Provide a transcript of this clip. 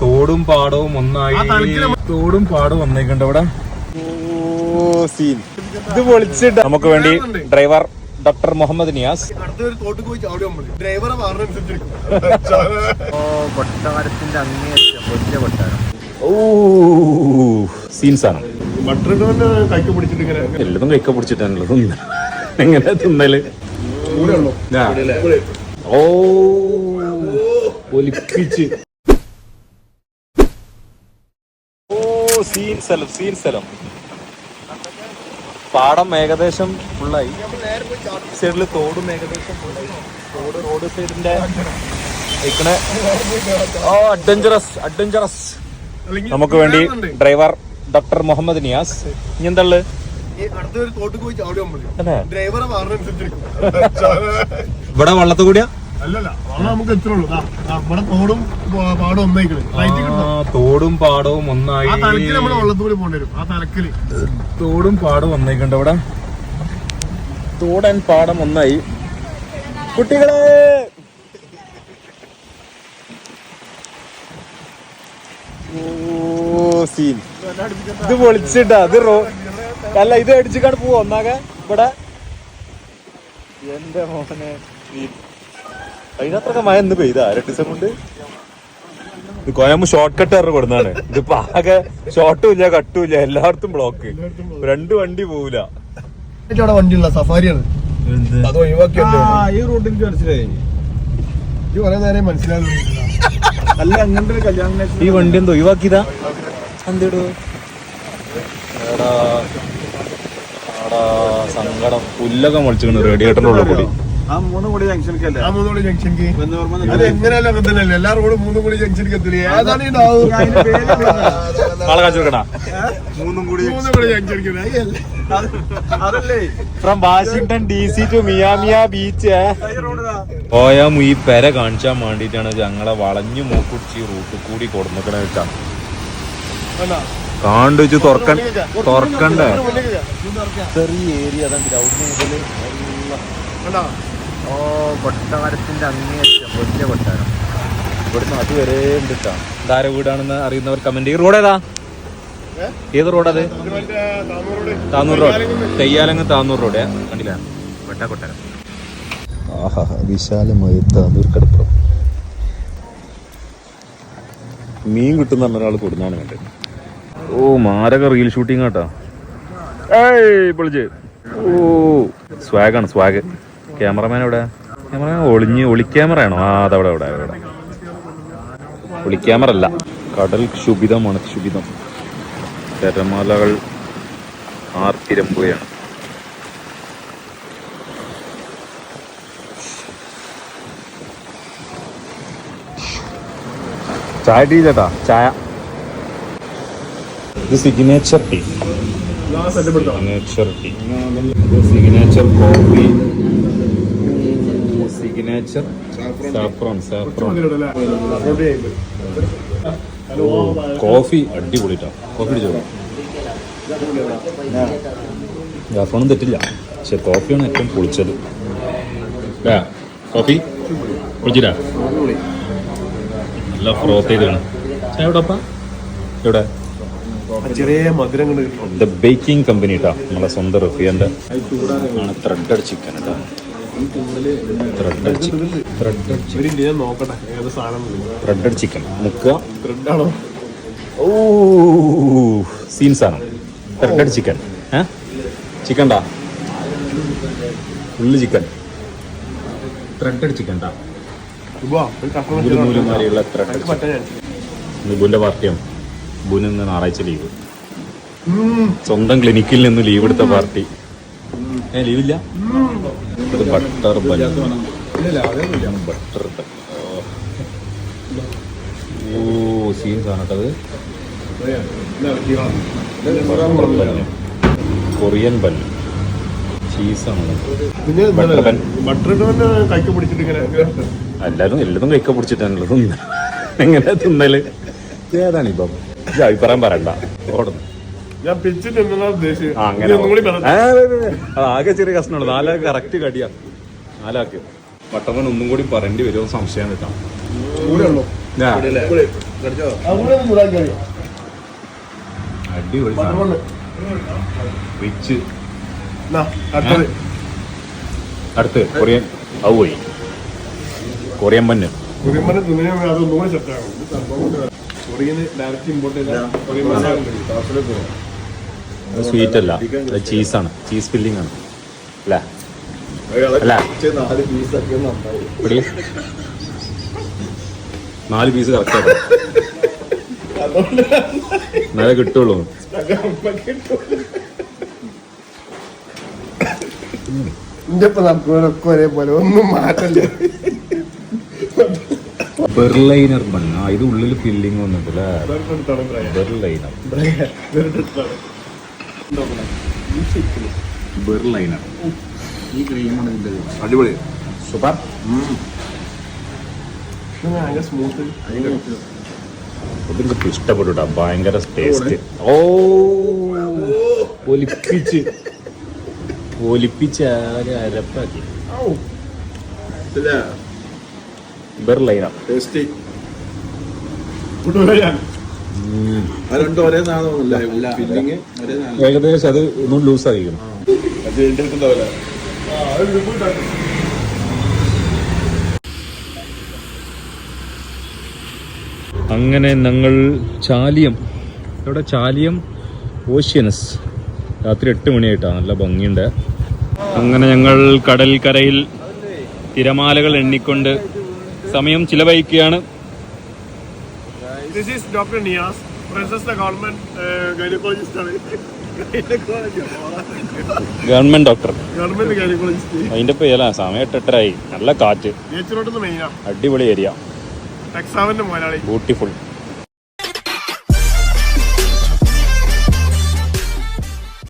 തോടും പാടവും ഒന്നായി തോടും പാടവും ഒന്നേക്കുണ്ട് ഇവിടെ ഓ സീൻ ഇത് പൊളിച്ചിട്ട് നമുക്ക് വേണ്ടി ഡ്രൈവർ ഡോക്ടർ മുഹമ്മദ് നിയാസ്. ഡ്രൈവറെ കൊട്ടാരത്തിന്റെ അങ്ങേയറ്റം വലിയ കൊട്ടാരം. ഓ സീൻസ് ആണ് എല്ലതും കൈക്ക പിടിച്ചിട്ടാണല്ലോ തിന്ന എങ്ങനെ തിന്നൽ. ഓ ഒലിപ്പിച്ച് ഓ സീൻ സ്ഥലം സീൻ സ്ഥലം. പാടം ഏകദേശം ഫുള്ളായി സൈഡിൽ തോടും ഏകദേശം ഫുള്ളായി തോട് റോഡ് സൈഡിന്റെ ഇക്കണ ഓ അഡ്വഞ്ചറസ് അഡ്വഞ്ചറസ് നമുക്ക് വേണ്ടി ഡ്രൈവർ ഡോക്ടർ മുഹമ്മദ് നിയാസ്. ഇനി എന്തള്ളു ഇവിടെ വള്ളത്ത് കൂടിയാ? അല്ലല്ല വെള്ളം നമുക്ക് എത്ര ഉള്ളൂ. ദാ, ദാ, ഇവിടെ തോടും പ- പാടും ഒന്നേക്കണ് റൈറ്റ് തോടും പാടവും ഒന്നായി. ആ തലക്കിൽ നമ്മൾ വെള്ളത്തിൽ കൂടി പോകേണ്ടി വരും. ആ തലക്കിൽ തോടും പാടവും ഒന്നേക്കുണ്ട് ഇവിടെ. തോടൻ പാടം ഒന്നായി. കുട്ടികളെ! ഓ സീൻ. ഇത് പൊളിച്ചിട്ടാ ഇത് റോ അല്ല ഇത് അടിച്ചിക്കാണ്ട് പോവോ ഒന്നാകെ? ഇവിടെ. എന്റെ മോനെ അതിനത്രയൊക്കെ മഴ ഇന്ന് പെയ്താ രണ്ട് ദിവസം കൊണ്ട്? ഇത് കോയമ്പ് ഷോർട്ട് കട്ട് പറഞ്ഞ് കൊടുന്നാണ് ഇതിപ്പോ ആകെ ഷോർട്ടും ഇല്ല കട്ടും ഇല്ല എല്ലായിടത്തും ബ്ലോക്ക് രണ്ട് വണ്ടി പോവില്ല അവിടെ വണ്ടിയുള്ള സഫാരിയാണ്. അത് ഒഴിവാക്കിയല്ലേ. ഈ റൂട്ടിൽ മനസ്സിലായി ഈ കുറെ നേരം മനസ്സിലാകുന്നു അല്ല അങ്ങനത്തെ ഒരു കല്യാണം ഈ വണ്ടി എന്തോ ഒഴിവാക്കിയതാ? എന്തിടാ? സങ്കടം. പുല്ലൊക്കെ മുളിച്ചിട്ടുണ്ട് റേഡിയേറ്ററിന്റെ ഉള്ളിൽ കൂടി. ആ മൂന്ന് കോടി ജംഗ്ഷനിക്കല്ലേ ആ അത് എങ്ങനെയല്ല അങ്ങനെ തന്നെയല്ലേ എല്ലാ റോഡും മൂന്നും കൂടി ജംഗ്ഷനിക്ക് എത്തില്ല ഏതാണ് ഈ ഉണ്ടാവും ആളെ കാണിച്ചു കൊടുക്കണ മൂന്നും കൂടി മൂന്നും കൂടി ജംഗ്ഷനിക്ക് അതല്ലേ from Washington D C to മിയാമിയ beach പോയാ ഈ പെര കാണിച്ചാൻ വേണ്ടിട്ടാണ് ഞങ്ങളെ വളഞ്ഞു മൂക്കുടിച്ച് റൂട്ട് കൂടി കൊടുക്കണ വെച്ചാ കാണ്ട് വെച്ച് തുറക്കണ്ടേ ചെറിയ ഏരിയ അതാണ് ഗ്രൗണ്ട് മുതൽ ഓ കൊട്ടാരത്തിന്റെ അങ്ങേയറ്റം വലിയ കൊട്ടാരം. ഇവിടുന്ന് അതുവരെ ഉണ്ട് ട്ടാ. ഇതാര വീടാണെന്ന് അറിയുന്നവർ കമന്റ് ഈ റോഡ് ഏതാ? ഏത് റോഡത് താന്നൂർ റോഡ്. തെയ്യാലങ്ങ് താന്നൂർ റോഡ്. കണ്ടില്ല? വെട്ടാക്കൊട്ടാരം ആഹാ വിശാലമായ താന്നൂർ കടപ്പുറം. മീൻ കിട്ടുന്ന ഒരാൾ കൊടുന്നാണ് കണ്ടത്. ഓ മാരക റീൽ ഷൂട്ടിംഗ് കേട്ടോ ഏയ് പൊളിച്ച്. ഓ സ്വാഗാണ് സ്വാഗ്. ക്യാമറമാൻ എവിടെ? ക്യാമറമാൻ ഒളിഞ്ഞ് ഒളി ക്യാമറ ആണോ ആ അതവിടെ അവിടെ അവിടെ. ഒളി ക്യാമറ അല്ല കടൽ ക്ഷുഭിതമാണ് ക്ഷുഭിതം. തിരമാലകൾ ആർത്തിരമ്പുകയാണ് ചായ ടീ ചേട്ടാ ചായ. ഇത് signature tea signature tea signature coffee signature saffron saffron coffee അടിപൊളിട്ടാ. Coffee അടിച്ചോളാം സാഫ്രോണും തെറ്റില്ല. പക്ഷെ കോഫിയാണ് ഏറ്റവും പൊളിച്ചത്? കോഫി. പൊളിച്ചിട്ടാ നല്ല ഫ്രോത്ത് ചെയ്താണ് എവിടെപ്പാ എവിടെ ചെറിയ മധുരങ്ങൾ ദ ബേക്കിംഗ് കമ്പനി കേട്ടോ നമ്മളെ സ്വന്തം റഫിയന്റെ. ആണ് ത്രെഡഡ് ചിക്കൻ കേട്ടോ ത്രെഡഡ് ചിക്കൻ. ഓ ത്രെഡഡ് ചിക്കൻ. ഏ? ചിക്കൻ ടാ ഉള്ളു ചിക്കൻ. ത്രെഡഡ് ചിക്കൻ ടാ ഒരു കഷ്ണം നൂൽ നൂൽ മാറിയുള്ള ത്രെഡഡ് എനിക്ക് പറ്റാൻ ഞാൻ. ഇന്ന് ബുന്റെ പാർട്ടിയാണ് ബുന് ഇന്ന് ഞായറാഴ്ച ലീവ്. സ്വന്തം ക്ലിനിക്കിൽ നിന്ന് ലീവ് എടുത്ത പാർട്ടി. ഏ ലീവില്ല? ബട്ടർ ബട്ടർ ഓ സീൻ ബൻ കൊറിയൻ ബൻ. ചീസാണ്. ബട്ടർ എല്ലാരും എല്ലാതും കൈക്ക പിടിച്ചിട്ടാണല്ലോ എങ്ങനെ തിന്നൽ? ഏതാണ് ഇപ്പം? അഭിപ്രായം പറയണ്ട. ഓടുന്നു. ആകെ ചെറിയ കഷ്ണമാണ് നാലാക്ക് കറക്റ്റ് കടിയാ. നാലാക്ക് വട്ടവൻ ഒന്നും കൂടി പറയേണ്ടി വരുമോ സംശയം കിട്ടാം അടിപൊളി റിച്ച് അടുത്ത്. കൊറിയൻ. ഔ പോയി. കൊറിയൻ പന്ന് കൊറിയൻ അതൊന്നും കൂടെ സെറ്റാകും കൊറിയന് ഡയറക്റ്റ് ഇമ്പോർട്ട് ചെയ്ത കൊറിയൻ മസാല ഉണ്ട്. അത് സ്വീറ്റ് അല്ല ചീസാണ്. ചീസ് ഫില്ലിംഗ് ആണ് അല്ല? അല്ല നാല് പീസ് കറക്റ്റ് എന്നാലേ കിട്ടുള്ളൂ. ഇന്റെ ഇപ്പൊ നമുക്ക് ഒരേപോലെ ഒന്നും മാറ്റല്ല ബെർലൈനർ ഇത് ഉള്ളിൽ ഫില്ലിംഗ് വന്നിട്ടില്ല ബെർലൈനർ. ബെർലൈനർ ഈ ക്രീമാണ് ഇതിന്റെ അടിപൊളി. സൂപ്പർ. ഭയങ്കര സ്മൂത്ത് ഇതെനിക്ക് ഇഷ്ടപ്പെട്ടു കേട്ടോ. ഭയങ്കര ടേസ്റ്റ് ഓ ഒലിപ്പിച്ച്. ഒലിപ്പിച്ച് ആകെ അരപ്പാക്കി. ടേസ്റ്റി കൂട്ടുകാരെ ഞാൻ ആ രണ്ടും ഒരേ സാധനമൊന്നുമില്ല. ഫില്ലിങ് ഒരേ ഏകദേശം അത് ഒന്നും ലൂസ് ആയിരിക്കണം. അങ്ങനെ ഞങ്ങൾ ചാലിയം ഇവിടെ ചാലിയം ഓഷ്യനസ്. രാത്രി എട്ട് മണിയായിട്ടാണ് നല്ല ഭംഗിയുണ്ട്. അങ്ങനെ ഞങ്ങൾ കടൽക്കരയിൽ തിരമാലകൾ എണ്ണിക്കൊണ്ട് സമയം ചിലവഴിക്കുകയാണ്. This ഈസ് ഡോക്ടർ നിയാസ് പ്രശസ്ത ഗവൺമെന്റ് ഗൈനക്കോളജിസ്റ്റ് ആണ് ഗവൺമെന്റ് ഡോക്ടർ ഗവൺമെന്റ് ഗൈനക്കോളജിസ്റ്റ് അതിന്റെ പേരാ സമയം എട്ടെട്ടരായി നല്ല കാറ്റ്. നേച്ചറോട്ട് മെയിനാ അടിപൊളി ഏരിയ ടെക്സാവിന്റെ മുതലാളി. ബ്യൂട്ടിഫുൾ